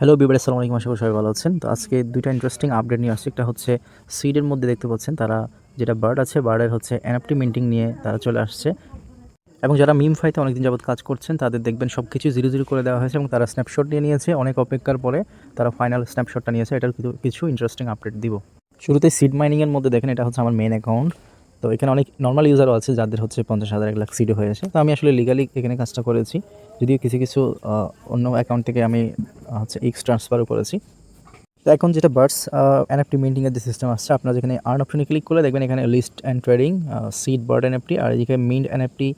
Hello Bieber আসসালামু আলাইকুম, আশা করি সবাই ভালো আছেন। তো আজকে দুইটা ইন্টারেস্টিং আপডেট নিয়ে আসছে। একটা হচ্ছে সিডের মধ্যে দেখতে পাচ্ছেন, তারা যেটা বার্ড আছে বার্ডের হচ্ছে এনএফটি মিন্টিং নিয়ে তারা চলে আসছে। এবং যারা মিম ফাইতে অনেকদিন যাবত কাজ করছেন, তাদের দেখবেন সব কিছু জিরো জিরো করে দেওয়া হয়েছে এবং তারা স্ন্যাপশট নিয়ে নিয়েছে। অনেক অপেক্ষার পরে তারা ফাইনাল স্ন্যাপশটটা নিয়েছে। এটার কিছু- ইন্টারেস্টিং আপডেট দিব। শুরুতে সিড মাইনিংয়ের মধ্যে দেখেন, এটা হচ্ছে আমার মেন অ্যাকাউন্ট তো এখানে অনেক নর্মাল ইউজারও আছে, যাদের হচ্ছে পঞ্চাশ হাজার, এক লাখ সিডও হয়েছে তো আমি আসলে লিগালি এখানে কাজটা করেছি। যদিও কিছু কিছু অন্য অ্যাকাউন্ট থেকে আমি হচ্ছে এক্স ট্রান্সফারও করেছি তো এখন যেটা বার্ডস এনএফটি মিন্টিংয়ের যে সিস্টেম আসছে, আপনারা যেখানে আর্ন অপশনে ক্লিক করলে দেখবেন এখানে list and trading seed bird NFT আর এখানে মিন্ট এনএফটি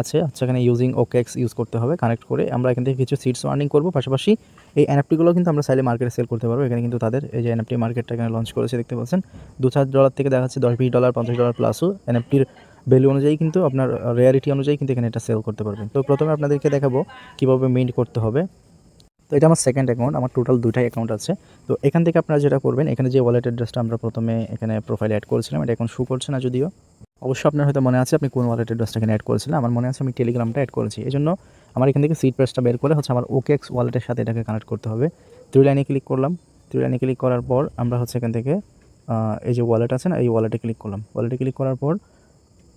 আছে, হচ্ছে এখানে ইউজিং ওকেক্স ইউজ করতে হবে কানেক্ট করে আমরা এখান থেকে কিছু সিডস আর্নিং করব। পাশাপাশি এই এনএফটিগুলো কিন্তু আমরা চাইলে মার্কেটে সেল করতে পারব। এখানে কিন্তু তাদের এই যে এনএফটি মার্কেটটা এখানে লঞ্চ করেছে, দেখতে পাচ্ছেন। দু চার ডলার থেকে দেখা যাচ্ছে দশ বিশ ডলার পঞ্চাশ ডলার প্লাসও এনএফটির ভ্যালু অনুযায়ী কিন্তু আপনার রেয়ারিটি অনুযায়ী কিন্তু এখানে এটা সেল করতে পারবেন। তো প্রথমে আপনাদেরকে দেখাবো কীভাবে মিন্ট করতে হবে। তো এটা আমার সেকেন্ড অ্যাকাউন্ট আমার টোটাল দুটাই অ্যাকাউন্ট আছে। তো এখান থেকে আপনারা যেটা করবেন, এখানে যে ওয়ালেট অ্যাড্রেসটা আমরা প্রথমে এখানে প্রোফাইলে অ্যাড করেছিলাম, এটা এখন শু করছে না যদিও। অবশ্যই আপনার হয়তো মনে আছে আপনি কোন ওয়ালেট অ্যাড্রেসটা এখানে অ্যাড করেছিলেন, আমার মনে আছে আমি টেলিগ্রামটা অ্যাড করেছি। এই জন্য আমার এখান থেকে সিট প্রেসটা বের করে হচ্ছে আমার ওকেএক্স ওয়ালেটের সাথে এটাকে কানেক্ট করতে হবে। থ্রি লাইনে ক্লিক করলাম। থ্রি লাইনে ক্লিক করার পর আমরা হচ্ছে এখান থেকে এই যে ওয়ালেট আছে না, এই ওয়ালেটে ক্লিক করলাম। ওয়ালেটে ক্লিক করার পর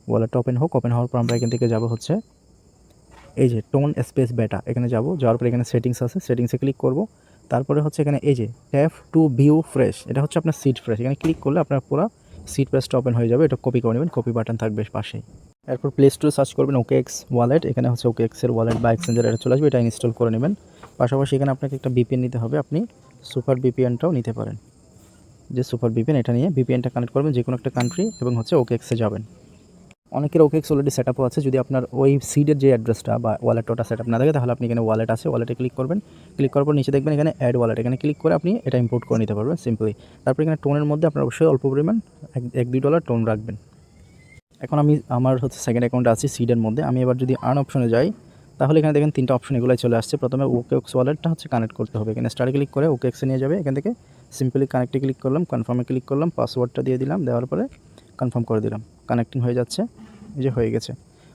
ওয়ালেটটা ওপেন হোক ওপেন হওয়ার পর আমরা এখান থেকে যাব হচ্ছে এই যে টোন স্পেস বেটা এখানে যাব, যাওয়ার পর এখানে সেটিংস আছে সেটিংসে ক্লিক করব, তারপরে হচ্ছে এখানে এই যে ট্যাপ টু ভিউ ফ্রেশ এটা হচ্ছে আপনার সিট ফ্রেশ এখানে ক্লিক করলে আপনার পুরো সিট প্রেসটা ওপেন হয়ে যাবে, এটা কপি করে নেবেন কপি বাটন থাকবে পাশেই। এরপর প্লে স্টোরে সার্চ করবেন ওকে এক্স ওয়ালেট এখানে হচ্ছে ওকে এক্সের ওয়ালেট বা এক্সচেঞ্জার এটা চলে আসবে, এটা ইনস্টল করে নেবেন। পাশাপাশি এখানে আপনাকে একটা বিপিএন নিতে হবে, আপনি সুপার বিপিএনটাও নিতে পারেন। যে সুপার বিপিএন এটা নিয়ে বিপিএনটা কানেক্ট করবেন যে কোনো একটা কান্ট্রি এবং হচ্ছে ওকে এক্সে যাবেন। অনেকের ওকেক্স অলরেডি সেট আপও আছে। যদি আপনার ওই সিডের যে অ্যাড্রেসটা বা ওয়ালেট ওটা সেট আপ না থাকে, তাহলে আপনি এখানে ওয়ালেট আছে ওয়ালেটে ক্লিক করবেন। ক্লিক করার পর নিচে দেখবেন এখানে অ্যাড ওয়ালেট এখানে ক্লিক করে আপনি এটা ইম্পোর্ট করে নিতে পারবেন সিম্পলি তারপর এখানে টোনের মধ্যে আপনার অবশ্যই অল্প পরিমাণ এক দুই ডলার টোন রাখবেন। এখন আমি আমার হচ্ছে সেকেন্ড অ্যাকাউন্টে আছি সিডের মধ্যে। আমি এবার যদি আর্ন অপশনে যাই, তাহলে এখানে দেখেন তিনটা অপশন এগুলোই চলে আসছে। প্রথমে ওকেক্স ওয়ালেটটা হচ্ছে কানেক্ট করতে হবে। এখানে স্টার ক্লিক করে ওকে ওকেক্সে নিয়ে যাবে। এখান থেকে সিম্পলি কানেক্টে ক্লিক করলাম কনফার্মে ক্লিক করলাম পাসওয়ার্ডটা দিয়ে দিলাম, দেওয়ার পরে কনফার্ম করে দিলাম। কানেক্টিং হয়ে যাচ্ছে, এই যে হয়ে গেছে।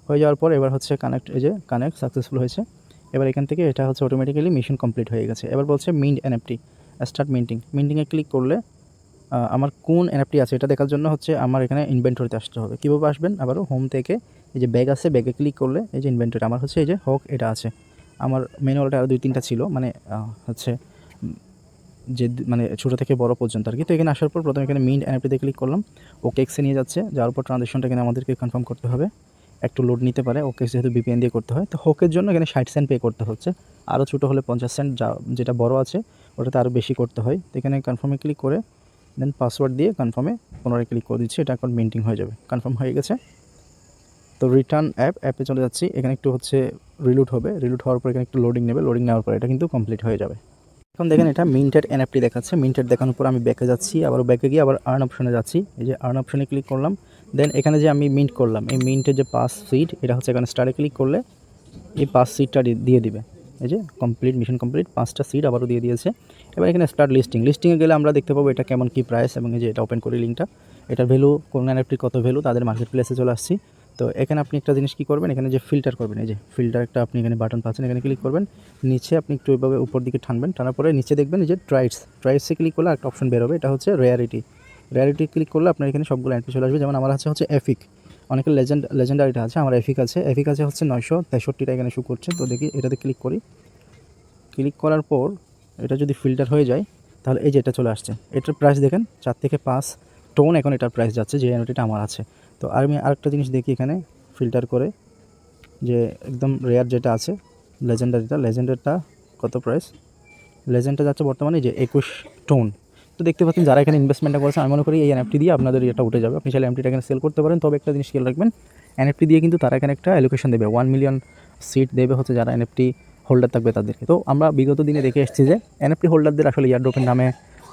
হয়ে যাওয়ার পর এবার হচ্ছে কানেক্ট এই যে কানেক্ট সাকসেসফুল হয়েছে। এবার এখান থেকে এটা হচ্ছে অটোমেটিক্যালি মিশন কমপ্লিট হয়ে গেছে। এবার বলছে মিন্ট এনএফটি স্টার্ট মিন্টিং মিন্টিংয়ে ক্লিক করলে আমার কোন এনএফটি আছে এটা দেখার জন্য হচ্ছে আমার এখানে ইনভেন্টরিতে আসতে হবে। কীভাবে আসবেন? আবারও হোম থেকে এই যে ব্যাগ আছে ব্যাগে ক্লিক করলে এই যে ইনভেন্টরি আমার হচ্ছে এই যে হক এটা আছে। আমার মেন ওয়ালেটে আরও দুই তিনটা ছিল মানে হচ্ছে যে মানে ছোটো থেকে বড় পর্যন্ত আর কি। তো এখানে আসার পর প্রথমে এখানে মিন্ট এনএফটিতে ক্লিক করলাম। ওকে এক্সে নিয়ে যাচ্ছে। যাওয়ার পর ট্রানজেকশনটা এখানে আমাদেরকে কনফার্ম করতে হবে। একটু লোড নিতে পারে। ওকে যেহেতু বিপিএন দিয়ে করতে হয়। তো হোকের জন্য এখানে ষাট সেন্ট পে করতে হচ্ছে। আরও ছোটো হলে পঞ্চাশ সেন্ট যা যেটা বড় আছে, ওটাতে আরও বেশি করতে হয়। তো এখানে কনফার্মে ক্লিক করে দেন পাসওয়ার্ড দিয়ে কনফার্মে পুনরায় ক্লিক করে দিচ্ছি। এটা এখন মিন্টিং হয়ে যাবে। কনফার্ম হয়ে গেছে। তো রিটার্ন অ্যাপ অ্যাপে চলে যাচ্ছি। এখানে একটু হচ্ছে রিলুট হবে। রিলুট হওয়ার পর এখানে একটু লোডিং নেবে। লোডিং নেওয়ার পর এটা কিন্তু কমপ্লিট হয়ে যাবে। এখন দেখেন এটা মিন্টেড এনএফটি দেখাচ্ছে। মিন্টেড দেখানোর পর আমি ব্যাকে যাচ্ছি আবার ব্যাকে গিয়ে আবার আর্ন অপশনে যাচ্ছি। এই যে আর্ন অপশনে ক্লিক করলাম। দেন এখানে যে আমি মিন্ট করলাম, এই মিন্টের যে পাস সিট এটা হচ্ছে এখানে স্টারে ক্লিক করলে এই পাস সিটটা দিয়ে দিবে। এই যে কমপ্লিট মিশন কমপ্লিট পাঁচটা সিট আবারও দিয়ে দিয়েছে। এবার এখানে স্টার্ট লিস্টিং লিস্টিংয়ে গেলে আমরা দেখতে পাবো এটা কেমন কী প্রাইস এবং এই যে এটা ওপেন করি লিঙ্কটা এটার ভ্যালু কোন এনএফটির কত ভ্যালু তাদের মার্কেট প্লেসে চলে আসছি। তো এখানে আপনি একটা জিনিস কী করবেন? এখানে যে ফিল্টার করবেন, এই যে ফিল্টার একটা আপনি এখানে বাটন পাচ্ছেন, এখানে ক্লিক করবেন। নিচে আপনি একটু ওইভাবে উপর দিকে টানবেন, টানার পরে নিচে দেখবেন যে ট্রাইটস ট্রাইটসে ক্লিক করলে একটা অপশন বেরোবে এটা হচ্ছে রেয়ারিটি রেয়ারিটি ক্লিক করলে আপনার এখানে সবগুলো এন্ট্রি চলে আসবে। যেমন আমার আছে হচ্ছে এফিক অনেকের লেজেন্ড লেজেন্ডারিটা আছে, আমার এফিক আছে। এফিক আছে হচ্ছে নয়শো তেষট্টিটা এখানে শু করছে, তো দেখি এটাতে ক্লিক করি। ক্লিক করার পর এটা যদি ফিল্টার হয়ে যায়, তাহলে এই যে এটা চলে আসছে। এটার প্রাইস দেখেন, চার থেকে পাঁচ। টোন এখন এটার প্রাইস যাচ্ছে, যে এনওটিটা আমার আছে। তো আমি আরেকটা জিনিস দেখি এখানে ফিল্টার করে, যে একদম রেয়ার যেটা আছে লেজেন্ডারিটা লেজেন্ডারটা কত প্রাইস লেজেন্ডটা যাচ্ছে বর্তমানে যে একুশ টোন তো দেখতে পাচ্ছেন যারা এখানে ইনভেস্টমেন্টটা করেছে, আমি মনে করি এই এনএফটি দিয়ে আপনাদের এটা উঠে যাবে। আপনি চাইলে এমটিটা এখানে সেল করতে পারেন, তবে একটা জিনিস খেয়াল রাখবেন এনএফটি দিয়ে কিন্তু তারা এখানে একটা অ্যালোকেশন দেবে। ওয়ান মিলিয়ন সিট দেবে হচ্ছে যারা এনএফটি হোল্ডার থাকবে তাদেরকে। তো আমরা বিগত দিনে দেখে এসেছি যে এনএফটি হোল্ডারদের আসলে ইয়ারড্রপের নামে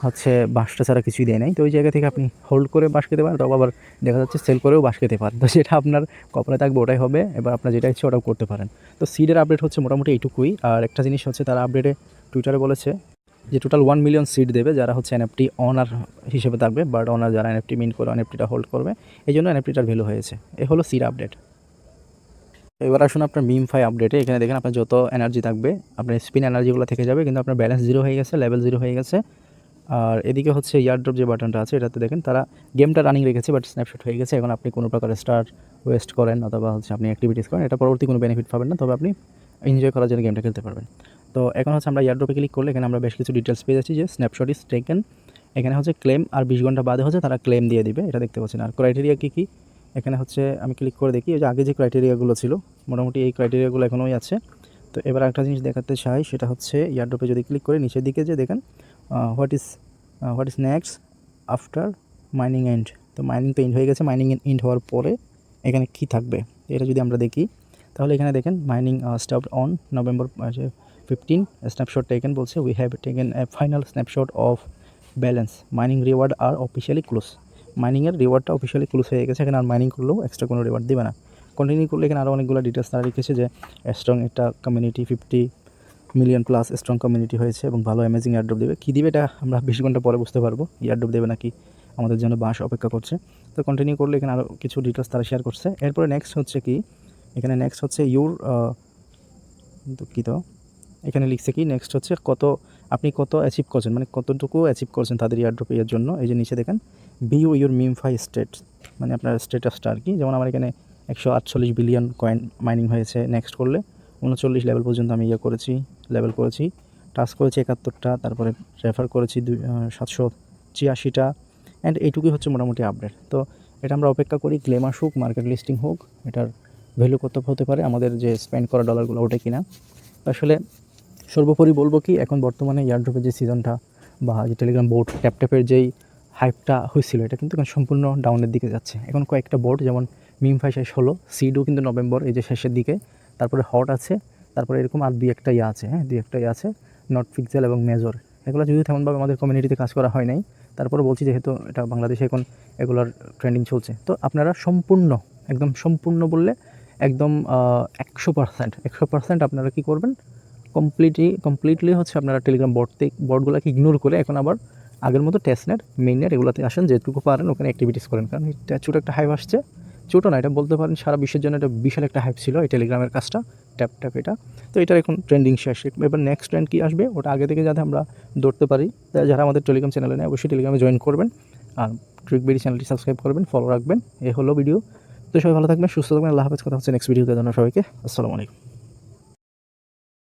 হচ্ছে বাঁশটা ছাড়া কিছুই দেয় নাই। তো ওই জায়গা থেকে আপনি হোল্ড করে বাঁশ খেতে পারেন তবে আবার দেখা যাচ্ছে সেল করেও বাঁশ খেতে পারেন। তো যেটা আপনার কপালে থাকবে ওটাই হবে, এবার আপনার যেটা ইচ্ছে ওটাও করতে পারেন। তো সিডের আপডেট হচ্ছে মোটামুটি এইটুকুই। আর একটা জিনিস হচ্ছে তারা আপডেটে টুইটারে বলেছে যে টোটাল ওয়ান মিলিয়ন সিট দেবে যারা হচ্ছে এনএফটি অনার হিসেবে থাকবে বাট অনার যারা এনএফটি মিন করে এনএফটিটা হোল্ড করবে। এই জন্য এনএফটিটার ভ্যালু হয়েছে। এ হলো সিড আপডেট এবার আসুন আপনার মিম ফাই আপডেটে এখানে দেখেন আপনার যত এনার্জি থাকবে, আপনার স্পিন এনার্জিগুলো থেকে যাবে, কিন্তু আপনার ব্যালেন্স জিরো হয়ে গেছে লেভেল জিরো হয়ে গেছে। আর এদিকে হচ্ছে ইয়ারড্রপ যে বাটনটা আছে, এটাতে দেখেন তারা গেমটা রানিং রেখেছে বাট স্ন্যাপশট হয়ে গেছে। এখন আপনি কোনো প্রকার স্টার ওয়েস্ট করেন অথবা হচ্ছে আপনি অ্যাক্টিভিটিস করেন, এটা পরবর্তী কোনো বেনিফিট পাবেন না, তবে আপনি এনজয় করার জন্য গেমটা খেলতে পারবেন। তো এখন হচ্ছে আমরা ইয়ারড্রপে ক্লিক করলে এখানে আমরা বেশ কিছু ডিটেলস পেয়ে যাচ্ছি যে স্ন্যাপশট ইস টেকেন এখানে হচ্ছে ক্লেম আর বিশ ঘণ্টা বাদে হচ্ছে তারা ক্লেম দিয়ে দিবে, এটা দেখতে পাচ্ছেন। আর ক্রাইটেরিয়া কী কী? এখানে হচ্ছে আমি ক্লিক করে দেখি যে আগে যে ক্রাইটেরিয়াগুলো ছিল, মোটামুটি এই ক্রাইটেরিয়াগুলো এখনোই আছে। তো এবার একটা জিনিস দেখাতে চাই, সেটা হচ্ছে ইয়ারড্রপে যদি ক্লিক করে, নিচের দিকে যে দেখেন what is what is next after mining end তো মাইনিং তো এন্ড হয়ে গেছে। মাইনিং এন্ড হওয়ার পরে এখানে কী থাকবে? এটা যদি আমরা দেখি, তাহলে এখানে দেখেন mining stop on November fifteen snapshot taken বলছে। We have taken a final snapshot of balance mining reward R officially close মাইনিংয়ের রিওয়ার্ডটা অফিসিয়ালি ক্লোজ হয়ে গেছে। এখানে আর মাইনিং করলেও এক্সট্রা কোনো রিওয়ার্ড দেবে না। কন্টিনিউ করলে এখানে আরও অনেকগুলো ডিটেলস তারা লিখেছে যে স্ট্রং একটা community fifty million plus strong community হয়েছে এবং ভালো অ্যামেজিং এয়ারড্রপ দেবে। কী দিবে এটা আমরা বিশ ঘণ্টা পরে বুঝতে পারব। এয়ারড্রপ দেবে নাকি আমাদের জন্য বাস অপেক্ষা করছে। তো কন্টিনিউ করলে এখানে আরও কিছু ডিটেলস তারা শেয়ার করছে। এরপরে নেক্সট হচ্ছে কি? এখানে নেক্সট হচ্ছে ইউর দুঃখিত। এখানে লিখছে কি? নেক্সট হচ্ছে কত আপনি কত অ্যাচিভ করছেন মানে কতটুকু অ্যাচিভ করছেন তাদের ইয়ারড্রপ এর জন্য। এই যে নিচে দেখেন বিউ ইউর মিমফাই স্টেট মানে আপনার স্টেটাসটা আর কি? যেমন আমার এখানে একশো আটচল্লিশ বিলিয়ন কয়েন মাইনিং হয়েছে। নেক্সট করলে উনচল্লিশ লেভেল পর্যন্ত আমি ইয়ে করেছি। লেভেল করেছি। টাস্ক করেছি একাত্তরটা, তারপরে রেফার করেছি দুই সাতশো ছিয়াশিটা অ্যান্ড এইটুকুই হচ্ছে মোটামুটি আপডেট তো এটা আমরা অপেক্ষা করি ক্লেম আসুক মার্কেট লিস্টিং হোক, এটার ভ্যালু কত হতে পারে, আমাদের যে স্পেন্ড করা ডলারগুলো ওটা কিনা। আসলে সর্বোপরি বলব কি, এখন বর্তমানে ইয়ারড্রপের যে সিজনটা বা যে টেলিগ্রাম বোর্ড ট্যাপট্যাপের যেই হাইপটা হয়েছিল, এটা কিন্তু এখন সম্পূর্ণ ডাউনের দিকে যাচ্ছে। এখন কয়েকটা বোর্ড যেমন মিমফাই শেষ হলো সিডও কিন্তু নভেম্বর এই যে শেষের দিকে, তারপরে হট আছে তারপরে এরকম আর দুই একটা ইয়ে আছে হ্যাঁ দুই একটা ইয়ে আছে নট পিক্সেল এবং মেজর এগুলো যদি তেমনভাবে আমাদের কমিউনিটিতে কাজ করা হয় নাই তারপরে বলছি যেহেতু এটা বাংলাদেশে এখন এগুলোর ট্রেন্ডিং চলছে। তো আপনারা সম্পূর্ণ, একদম সম্পূর্ণ বললে একদম একশো পার্সেন্ট একশো পার্সেন্ট আপনারা কী করবেন? কমপ্লিটলি কমপ্লিটলি হচ্ছে আপনারা টেলিগ্রাম বোর্ড থেকে বোর্ডগুলোকে ইগনোর করে এখন আবার আগের মতো টেস্টনেট মেইননেট এগুলোতে আসেন, যেটুকু পারেন, ওখানে অ্যাক্টিভিটিস করেন। কারণ এটা ছোটো একটা হাইপ আসছে, ছোটো না, এটা বলতে পারেন সারা বিশ্বের জন্য এটা বিশাল একটা হাইপ ছিল এই টেলিগ্রামের কাজটা। ট্যাপ ট্যাপ এটা। তো এটার এখন ট্রেন্ডিং শেষ। এবার নেক্সট ট্রেন্ড কী আসবে? ওটা আগে থেকে যাতে আমরা ধরতে পারি যারা আমাদের টেলিগ্রাম চ্যানেলে নেয় অবশ্যই টেলিগ্রামে জয়েন করবেন। আর ট্রিকবেরি চ্যানেলটি সাবস্ক্রাইব করবেন ফলো রাখবেন। এ হলো ভিডিও তো সবাই ভালো থাকবেন, সুস্থ থাকবেন। আল্লাহ হাফেজ। কথা হচ্ছে নেক্সট ভিডিওতে জানা সবাইকে। আসসালামু আলাইকুম।